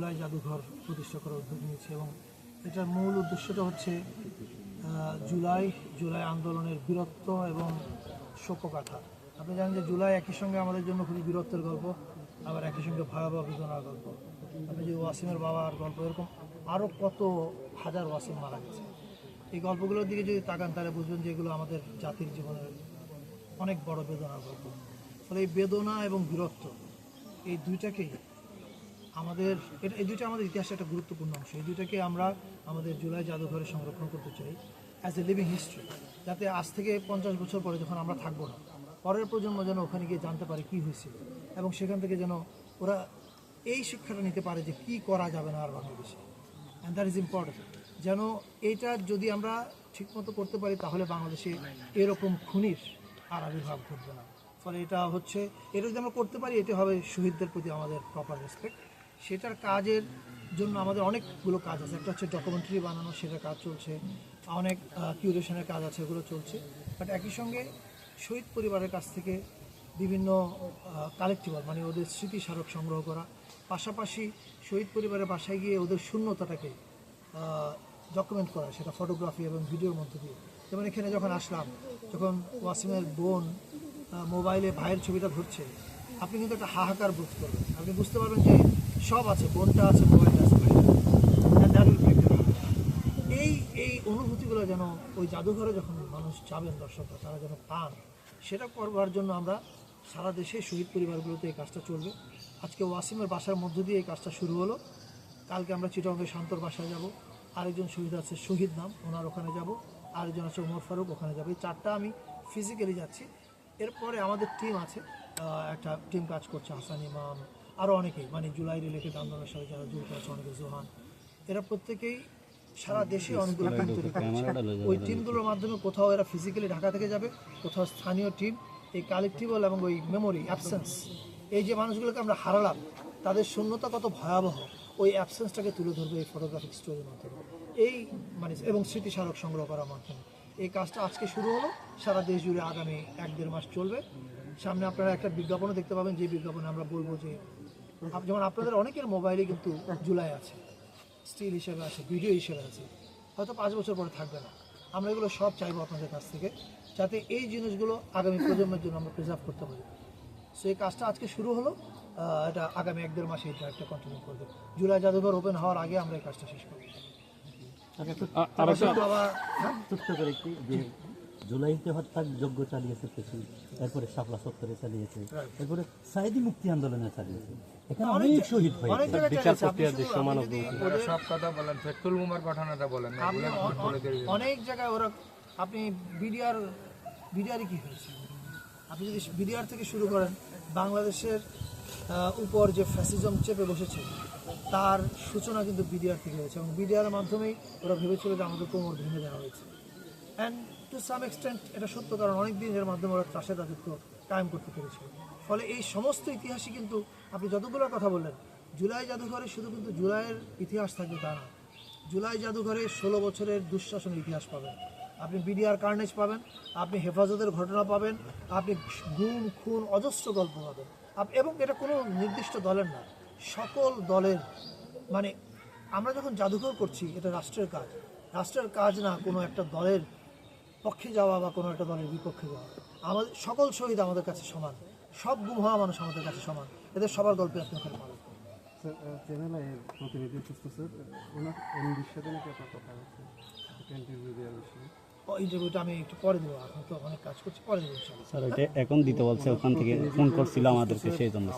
জুলাই জাদুঘর প্রতিষ্ঠা করার উদ্যোগ নিয়েছে এবং এটার মূল উদ্দেশ্যটা হচ্ছে জুলাই জুলাই আন্দোলনের বীরত্ব এবং শোকগাথা। আপনি জানেন যে জুলাই একই সঙ্গে আমাদের জন্য খুবই বীরত্বের গল্প, আবার একই সঙ্গে ভয়াবহ বেদনার গল্প। আপনি যে ওয়াসিমের বাবার গল্প, এরকম আরও কত হাজার ওয়াসিম মারা গেছে। এই গল্পগুলোর দিকে যদি তাকান, তাহলে বুঝবেন যে এগুলো আমাদের জাতির জীবনের অনেক বড় বেদনার গল্প। ফলে এই বেদনা এবং বীরত্ব, এই দুইটাকেই আমাদের এই দুইটা আমাদের ইতিহাসের একটা গুরুত্বপূর্ণ অংশ। এই দুইটাকে আমরা আমাদের জুলাই জাদুঘরে সংরক্ষণ করতে চাই অ্যাজ এ লিভিং হিস্ট্রি যাতে আজ থেকে পঞ্চাশ বছর পরে যখন আমরা থাকব না, পরের প্রজন্ম যেন ওখানে গিয়ে জানতে পারে কী হয়েছিল এবং সেখান থেকে যেন ওরা এই শিক্ষাটা নিতে পারে যে কী করা যাবে না আর বাংলাদেশে। অ্যান্ড দ্যাট ইজ ইম্পর্টেন্ট যেন এইটা যদি আমরা ঠিকমতো করতে পারি, তাহলে বাংলাদেশে এরকম খুনির আর আবির্ভাব ঘটবে না। ফলে এটা হচ্ছে, এটা যদি আমরা করতে পারি এটা হবে শহীদদের প্রতি আমাদের প্রপার রেসপেক্ট সেটার কাজের জন্য আমাদের অনেকগুলো কাজ আছে। একটা হচ্ছে ডকুমেন্টারি বানানো সেটার কাজ চলছে। অনেক কিউরেশনের কাজ আছে, ওগুলো চলছে। বাট একই সঙ্গে শহীদ পরিবারের কাছ থেকে বিভিন্ন কালেক্টিভাল মানে ওদের স্মৃতি স্মারক সংগ্রহ করা। পাশাপাশি শহীদ পরিবারের বাসায় গিয়ে ওদের শূন্যতাটাকে ডকুমেন্ট করা, সেটা ফটোগ্রাফি এবং ভিডিওর মধ্যে দিয়ে। যেমন এখানে যখন আসলাম, যখন ওয়াসিমের বোন মোবাইলে ভাইয়ের ছবিটা ধরছে আপনি কিন্তু একটা হাহাকার বোধ করবেন। আপনি বুঝতে পারবেন যে সব আছে, বোনটা আছে মোবাইলটা আছে. এই এই অনুভূতিগুলো যেন ওই জাদুঘরে যখন মানুষ যাবেন দর্শকরা, তারা যেন পান, সেটা করবার জন্য আমরা সারা দেশে শহীদ পরিবারগুলোতে এই কাজটা চলবে। আজকে ওয়াসিমের বাসার মধ্য দিয়ে এই কাজটা শুরু হলো। কালকে আমরা চিটঙ্গে শান্তর বাসায় যাব। আরেকজন শহীদ আছে, শহীদ নাম, ওনার ওখানে যাব। আরেকজন আছে, ওমর ফারুক, ওখানে যাব। এই চারটা আমি ফিজিক্যালি যাচ্ছি। এরপরে আমাদের টিম আছে। একটা টিম কাজ করছে হাসান ইমাম আরও অনেকেই মানে জুলাই রিলেটেড আন্দোলনের সাথে যারা জড়িত আছে অনেকে জোহান। এরা প্রত্যেকেই সারা দেশে অনেকগুলো টিম তৈরি করছে। ওই টিমগুলোর মাধ্যমে কোথাও এরা ফিজিক্যালি ঢাকা থেকে যাবে কোথাও স্থানীয় টিম এই কালেকটিভাল এবং ওই মেমোরি অ্যাবসেন্স এই যে মানুষগুলোকে আমরা হারালাম তাদের শূন্যতা কত ভয়াবহ ওই অ্যাবসেন্সটাকে তুলে ধরবে এই ফটোগ্রাফিক স্টোরির মাধ্যমে। এই মানে এবং স্মৃতিস্মারক সংগ্রহ করার মাধ্যমে। এই কাজটা আজকে শুরু হলো। সারা দেশ জুড়ে আগামী এক দেড় মাস চলবে। সামনে আপনারা একটা বিজ্ঞাপনও দেখতে পাবেন, যে বিজ্ঞাপনে আমরা বলব যে যেমন আপনাদের অনেকের মোবাইলে কিন্তু জুলাই আছে। স্টিল হিসেবে আছে, ভিডিও হিসেবে আছে। হয়তো পাঁচ বছর পরে থাকবে না। আমরা এগুলো সব চাইব আপনাদের কাছ থেকে, যাতে এই জিনিসগুলো আগামী প্রজন্মের জন্য আমরা প্রিজার্ভ করতে পারি। সো এই কাজটা আজকে শুরু হলো। এটা আগামী এক দেড় মাসে এটা একটা কন্টিনিউ করবে। জুলাই জাদুঘর ওপেন হওয়ার আগে আমরা এই কাজটা শেষ করব। যে জুলাইতে হত্যার যজ্ঞ চালিয়েছে কিছু এরপরে শাপলা সত্তরে চালিয়েছে এরপরে সাইদি মুক্তি আন্দোলনে চালিয়েছে এখানে অনেক শহীদ হয়েছে শুধু- আপনি যদি আপনারা সব কথা বলেন ফেকুল মুমার ঘটনাটা বলেন অনেক জায়গায় ওরা আপনি বিডিআর বিডিআরই কি হয়েছে আপনি যদি বিডিআর থেকে শুরু করেন বাংলাদেশের উপর যে ফ্যাসিজম চেপে বসেছে, তার সূচনা কিন্তু বিডিআর থেকে হয়েছে এবং বিডিআর মাধ্যমেই ওরা ভেবেছিল যে আমাদের কোমর ভেঙে দেওয়া হয়েছে। অ্যান্ড টু সাম এক্সটেন্ট এটা সত্য কারণ অনেক দিন এর মাধ্যমে ওরা ত্রাসের রাজত্ব কায়েম করতে পেরেছিল ফলে এই সমস্ত ইতিহাসই কিন্তু আপনি যতগুলো কথা বললেন, জুলাই জাদুঘরে শুধু কিন্তু জুলাইয়ের ইতিহাস থাকবে তা না। জুলাই জাদুঘরে ষোলো বছরের দুঃশাসনের ইতিহাস পাবেন। আপনি বিডিআর কার্নেজ পাবেন, আপনি হেফাজতের ঘটনা পাবেন, আপনি গুম খুন, অজস্র গল্প পাবেন। এবং এটা কোনো নির্দিষ্ট দলের না, সকল দলের। মানে আমরা যখন জাদুঘর করছি, এটা রাষ্ট্রের কাজ। রাষ্ট্রের কাজ না কোনো একটা দলের পক্ষে যাওয়া বা কোনো একটা দলের বিপক্ষে যাওয়া। আমাদের, সকল শহীদ আমাদের কাছে সমান। সব গুম হওয়া মানুষ আমাদের কাছে সমান। এদের সবার গল্পে আপনি ওখানে পাবেন। চ্যানেলে প্রতিনিধি সুস্থ স্যার ওনার সাথে নাকি আপনার কথা হচ্ছে? ইন্টারভিউটা আমি একটু পরে দেবো। এখন তো অনেক কাজ করছি পরে দেবো স্যার ওইটা এখন দিতে বলছে ওখান থেকে ফোন করছিল আমাদেরকে সেই জন্য